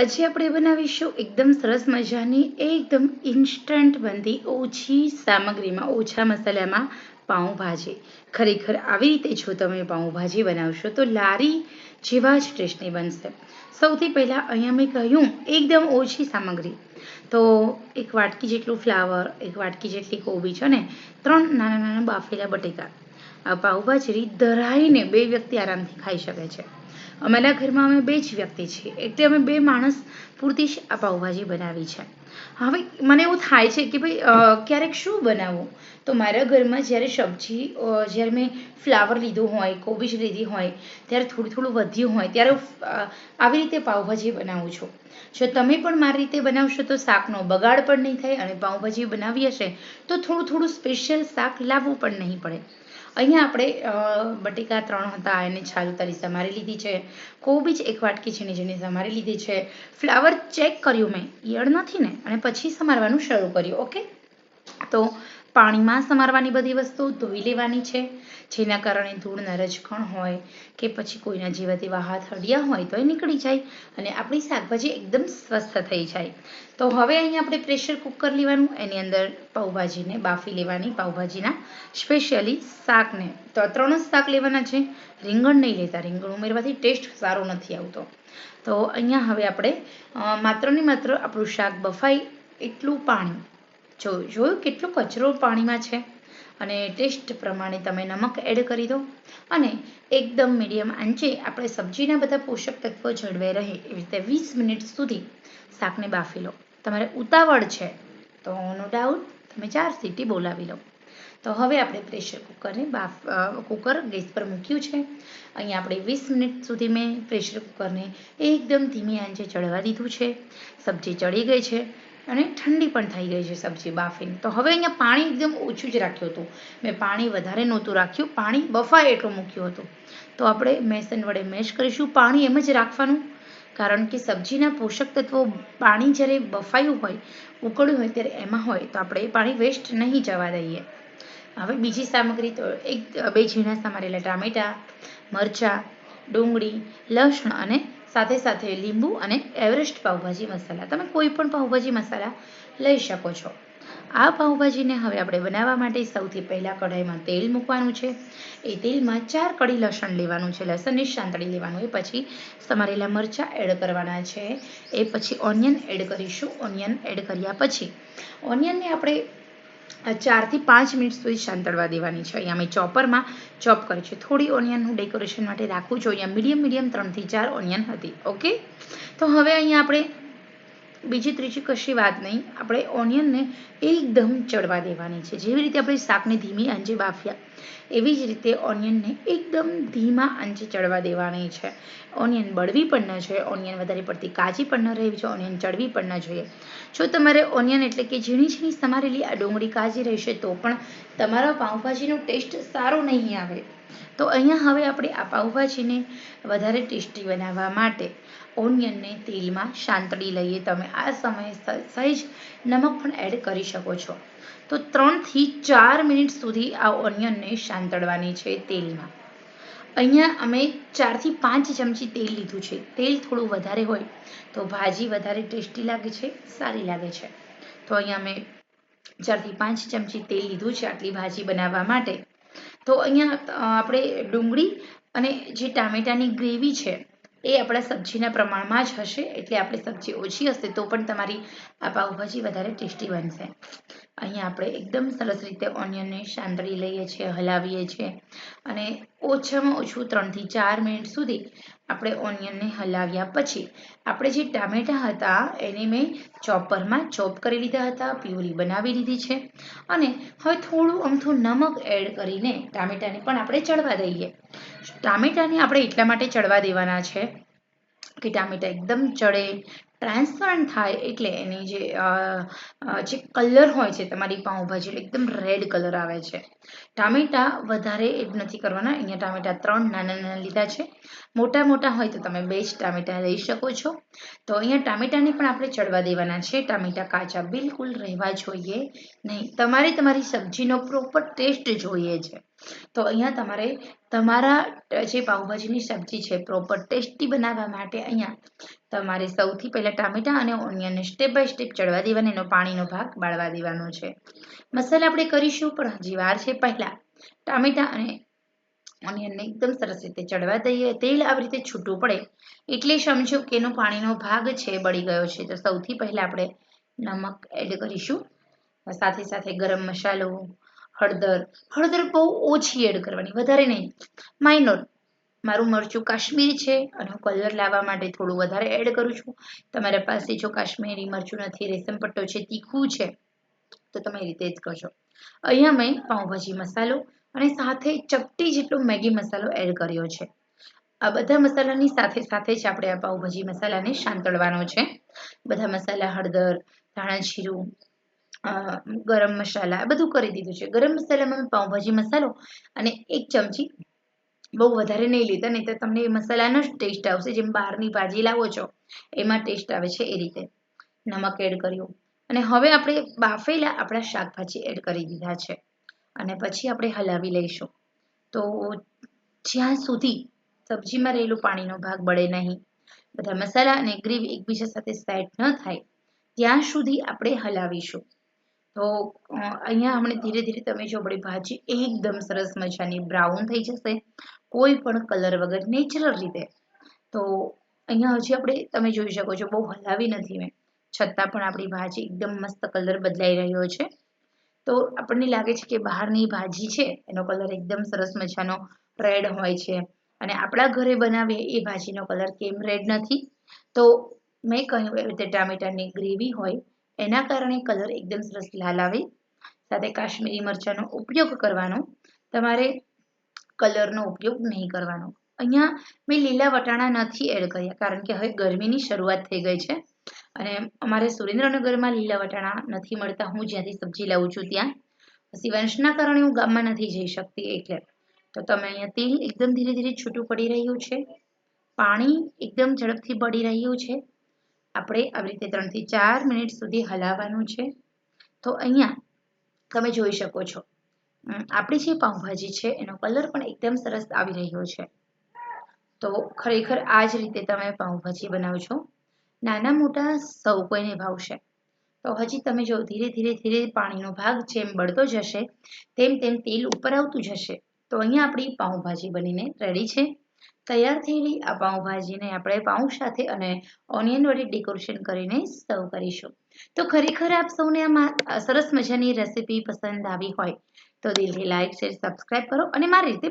આજે આપણે બનાવીશું એકદમ સરસ મજાની, એકદમ ઇન્સ્ટન્ટ બનતી ઓછી સામગ્રીમાં, ઓછા મસાલામાં પાઉંભાજી. ખરેખર આવી રીતે જો તમે પાઉંભાજી બનાવશો તો લારી જેવા જ ટેસ્ટની બનશે. સૌથી પહેલાં અહીંયા મેં કહ્યું, એકદમ ઓછી સામગ્રી. તો એક વાટકી જેટલું ફ્લાવર એક વાટકી જેટલી કોબી છે ને, ત્રણ નાના નાના બાફેલા બટેકા. આ પાઉંભાજી ધરાઈને બે વ્યક્તિ આરામથી ખાઈ શકે છે. અમારા ઘરમાં અમે બે જ વ્યક્તિ છીએ. એટલે અમે બે માણસ પૂરતી જ આ પાઉંભાજી બનાવી છે. હવે મને એવું થાય છે કે ભાઈ ક્યારેક શું બનાવવું તો મારા ઘરમાં જ્યારે સબ્જી જ્યારે મેં ફ્લાવર લીધું હોય, કોબીજ લીધી હોય, ત્યારે થોડું થોડું વધ્યું હોય, ત્યારે આવી રીતે પાઉંભાજી બનાવું છું. જો તમે પણ મારી રીતે બનાવશો તો શાકનો બગાડ પણ નહીં થાય અને પાઉંભાજી બનાવી હશે તો થોડું થોડું સ્પેશિયલ શાક લાવવું પણ નહીં પડે. અહીંયા આપણે બટેકા ત્રણ હતા, એને છાલ ઉતારી સમારી લીધી છે. કોબીજ એક વાટકી છે જેને સમારી લીધી છે. ફ્લાવર ચેક કર્યું મેં, ઈયળ નથી ને? અને પછી સમારવાનું શરૂ કર્યું, ઓકે? તો પાણીમાં સમારવાની બધી વસ્તુ ધોઈ લેવાની છે. જેના કારણે ધૂળ નરજકણ હોય કે પછી કોઈના જેવા તેવા હાથ હડિયા હોય તો એ નીકળી જાય અને આપણી શાકભાજી એકદમ સ્વસ્થ થઈ જાય. તો હવે અહીંયા આપણે પ્રેશર કુકર લેવાનું, એની અંદર પાઉભાજીને બાફી લેવાની, પાઉભાજીના સ્પેશિયલી શાકને. તો ત્રણ જ શાક લેવાના છે. રીંગણ નહીં લેતા, રીંગણ ઉમેરવાથી ટેસ્ટ સારો નથી આવતો. તો અહીંયા હવે આપણે માત્ર ને માત્ર આપણું શાક બફાય એટલું પાણી જો જોયું કેટલો કચરો પાણીમાં છે? અને ટેસ્ટ પ્રમાણે તમે નમક એડ કરી દો. અને એકદમ મીડિયમ આંચે આપણે સબ્જીના બધા પોષક તત્વો જળવાઈ રહે એવી રીતે વીસ મિનિટ સુધી શાકને બાફી લો. તમારે ઉતાવળ છે, તો નો ડાઉટ તમે ચાર સીટી બોલાવી લો. તો હવે આપણે પ્રેશર કુકરને બાફ કુકર ગેસ પર મૂક્યું છે. અહીંયા આપણે વીસ મિનિટ સુધી મેં પ્રેશર કુકરને એકદમ ધીમી આંચે ચડવા દીધું છે. સબ્જી ચડી ગઈ છે. અને ઠંડી પણ થઈ ગઈ છે સબ્જી બાફીને. તો હવે અહીંયા પાણી એકદમ ઓછું જ રાખ્યું હતું. મેં પાણી વધારે નહોતું રાખ્યું, પાણી બફાય એટલું મૂક્યું હતું. તો આપણે મેસન વડે મેશ કરીશું. પાણી એમ જ રાખવાનું, કારણ કે સબ્જીના પોષક તત્વો પાણી જ્યારે બફાયું હોય, ઉકળ્યું હોય ત્યારે એમાં હોય, તો આપણે એ પાણી વેસ્ટ નહીં જવા દઈએ. હવે બીજી સામગ્રી તો એક, બે ઝીણા સમારેલા ટામેટાં, મરચાં, ડુંગળી, લસણ અને સાથે સાથે લીંબુ અને એવરેસ્ટ પાઉંભાજી મસાલા. તમે કોઈ પણ પાઉંભાજી મસાલા લઈ શકો છો. આ પાઉંભાજીને હવે આપણે બનાવવા માટે સૌથી પહેલાં કઢાઈમાં તેલ મૂકવાનું છે. એ તેલમાં ચાર કડી લસણ લેવાનું છે. લસણની સાંતળી લેવાનું. એ પછી સમારેલા મરચાં એડ કરવાના છે. એ પછી ઓનિયન એડ કરીશું. ઓનિયન એડ કર્યા પછી ઓનિયનને આપણે ચારથી પાંચ મિનિટ સુધી શાંતળવા દેવાની છે. અહીંયા મેં ચોપરમાં ચોપ કરી છે. થોડી ઓનિયન હું ડેકોરેશન માટે રાખું છું. અહીંયા મીડિયમ મીડિયમ ત્રણથી ચાર ઓનિયન હતી. ઓકે તો હવે અહીંયા આપણે બીજી ત્રીજી કશી વાત નહીં. આપણે ઓનિયનને એકદમ ચડવા દેવાની છે. જેવી રીતે આપણે શાકને ધીમી આંચે બાફ્યા, એવી જ રીતે ઓનિયનને એકદમ ધીમા આંચે ચડવા દેવાની છે. ઓનિયન બળવી પણ ન જોઈએ, ઓનિયન વધારે પડતી કાચી પણ ન રહેવી જોઈએ, ઓનિયન ચડવી પણ ન જોઈએ. જો તમારે ઓનિયન એટલે કે ઝીણી ઝીણી સમારેલી આ ડુંગળી કાચી રહેશે, તો પણ તમારા પાઉંભાજીનો ટેસ્ટ સારો નહીં આવે. તો અહીંયા હવે આપણે આ પાઉભાજીને વધારે ટેસ્ટી બનાવવા માટે ઓનિયનને તેલમાં સાંતળી લઈએ. તમે આ સમયે સહેજ નમક પણ એડ કરી શકો છો. તો ત્રણથી ચાર મિનિટ સુધી આ ઓનિયનને સાંતળવાની છે તેલમાં. અહીંયા અમે ચારથી પાંચ ચમચી તેલ લીધું છે. તેલ થોડું વધારે હોય તો ભાજી વધારે ટેસ્ટી લાગે છે, સારી લાગે છે. તો અહીંયા મેં ચારથી પાંચ ચમચી તેલ લીધું છે આટલી ભાજી બનાવવા માટે. તો અહીંયા આપણે ડુંગળી અને જે ટામેટાની ગ્રેવી છે, એ આપણા સબ્જીના પ્રમાણમાં જ હશે. એટલે આપણે સબ્જી ઓછી હશે તો પણ તમારી આ પાઉંભાજી વધારે ટેસ્ટી બનશે. અહીંયા આપણે એકદમ સરસ રીતે ઓનિયનને શાંતળી લઈએ છીએ, હલાવીએ છીએ અને ઓછામાં ઓછું ત્રણથી ચાર મિનિટ સુધી આપણે ઓનિયનને હલાવ્યા પછી આપણે જે ટામેટાં હતા એને મેં ચોપરમાં ચોપ કરી લીધા હતા પ્યુરી બનાવી લીધી છે અને હવે થોડું અમથું નમક એડ કરીને ટામેટાને પણ આપણે ચડવા દઈએ. ટામેટાને આપણે એટલા માટે ચડવા દેવાના છે કે ટામેટા એકદમ ચડે ટ્રાન્સપરન્ટ થાય એટલે એની જે જે કલર હોય છે તમારી પાઉંભાજી એકદમ રેડ કલર આવે છે. ટામેટાં વધારે એડ નથી કરવાના, અહીંયા ટામેટા ત્રણ નાના નાના લીધા છે. મોટા મોટા હોય તો તમે બે જ ટામેટાં લઈ શકો છો. તો અહીંયા ટામેટાને પણ આપણે ચડવા દેવાના છે. ટામેટા કાચા બિલકુલ રહેવા જોઈએ નહીં. તમારે તમારી સબ્જીનો પ્રોપર ટેસ્ટ જોઈએ છે. તો અહીંયા તમારે તમારા જે પાઉંભાજીની સબ્જી છે પ્રોપર ટેસ્ટી બનાવવા માટે અહીંયા તમારે સૌથી પહેલાં ટામેટાં અને ઓનિયનને સ્ટેપ બાય સ્ટેપ ચડવા દેવાના, એનો પાણીનો ભાગ બાળવા દેવાનો છે. મસાલા આપણે કરીશું, પણ હજી વાર છે પહેલાં. ટામેટાં અને ઓનિયનને એકદમ સરસ રીતે ચડવા દઈએ. તેલ આવી રીતે છૂટું પડે એટલે સમજો કે એનો પાણીનો ભાગ છે, બળી ગયો છે. તો સૌથી પહેલાં આપણે નમક એડ કરીશું. સાથે સાથે ગરમ મસાલો હળદર. હળદર બહુ ઓછી એડ કરવાની, વધારે નહીં. માઇનોર મારું મરચું કાશ્મીરી છે અને હું કલર લાવવા માટે થોડું વધારે એડ કરું છું. તમારા પાસે જો કાશ્મીરી મરચું નથી, રેશમ પટ્ટો છે, તીખું છે, તો તમે એ રીતે જ કરજો. અહીંયા મેં પાઉંભાજી મસાલો અને સાથે ચપટી જેટલો મેગી મસાલો એડ કર્યો છે. આ બધા મસાલાની સાથે સાથે જ આપણે આ પાઉંભાજી મસાલાને શાંતળવાનો છે. બધા મસાલા, હળદર, ધાણા જીરું ગરમ મસાલા બધું કરી દીધું છે. ગરમ મસાલામાં પાઉંભાજી મસાલો અને એક ચમચી બહુ વધારે નહીં લીધા નહીં તો તમને મસાલાનો જ ટેસ્ટ આવશે. જેમ બહારની ભાજી લાવો છો, એમાં ટેસ્ટ આવે છે એ રીતે. નમક એડ કર્યું. અને હવે આપણે બાફેલા આપણા શાકભાજી એડ કરી દીધા છે. અને પછી આપણે હલાવી લઈશું. તો જ્યાં સુધી સબ્જીમાં રહેલું પાણીનો ભાગ બળે નહીં, બધા મસાલા અને ગ્રેવી એકબીજા સાથે સેટ ન થાય, ત્યાં સુધી આપણે હલાવીશું. તો અહીંયા આપણે ધીરે ધીરે તમે જો આપણી ભાજી એકદમ સરસ મજાની બ્રાઉન થઈ જશે, કોઈ પણ કલર વગર નેચરલ રીતે. તો, અહીંયા હજી આપણે તમે જોઈ શકો છો બહુ હલાવી નથી મેં. છતાં પણ આપણી ભાજી એકદમ મસ્ત કલર બદલાઈ રહ્યો છે. તો, આપણને લાગે છે કે બહારની ભાજી છે, એનો કલર એકદમ સરસ મજાનો રેડ હોય છે. અને આપણા ઘરે બનાવીએ એ ભાજીનો કલર કેમ રેડ નથી? તો, મેં કહ્યું એવી રીતે ટામેટાની ગ્રેવી હોય એના કારણે કલર એકદમ સરસ લાલ આવે. સાથે કાશ્મીરી મરચાંનો ઉપયોગ કરવાનો. તમારે કલરનો ઉપયોગ નહીં કરવાનો. અહીંયા મેં લીલા વટાણા નથી એડ કર્યા, કારણ કે હવે ગરમીની શરૂઆત થઈ ગઈ છે. અને અમારે સુરેન્દ્રનગરમાં લીલા વટાણા નથી મળતા. હું જ્યાંથી સબ્જી લાવું છું ત્યાં. શિવાંશના કારણે હું ગામમાં નથી જઈ શકતી એટલે. તો તમે અહીંયા તેલ એકદમ ધીરે ધીરે છૂટું પડી રહ્યું છે. પાણી એકદમ ઝડપથી બળી રહ્યું છે. આપણે આવી રીતે ત્રણથી ચાર મિનિટ સુધી હલાવવાનું છે. તો અહીંયા તમે જોઈ શકો છો. આપણી જે પાઉંભાજી છે, એનો કલર પણ એકદમ સરસ આવી રહ્યો છે. તો ખરેખર આ જ રીતે તમે પાઉંભાજી બનાવજો. નાના મોટા સૌ કોઈને ભાવશે. તો હજી તમે જો ધીરે ધીરે ધીરે પાણીનો ભાગ જેમ બળતો જશે, તેમ તેમ તેલ ઉપર આવતું જશે. તો અહીંયા આપણી પાઉંભાજી બનીને રેડી છે. તૈયાર થયેલી આ પાઉંભાજીને આપણે પાઉં સાથે અને ઓનિયન વડે ડેકોરેશન કરીને સર્વ કરીશું. તો ખરેખર આપ સૌને આ સરસ મજાની રેસીપી પસંદ આવી હોય તો દિલથી લાઈક શેર સબસ્ક્રાઈબ કરો અને મારી રીતે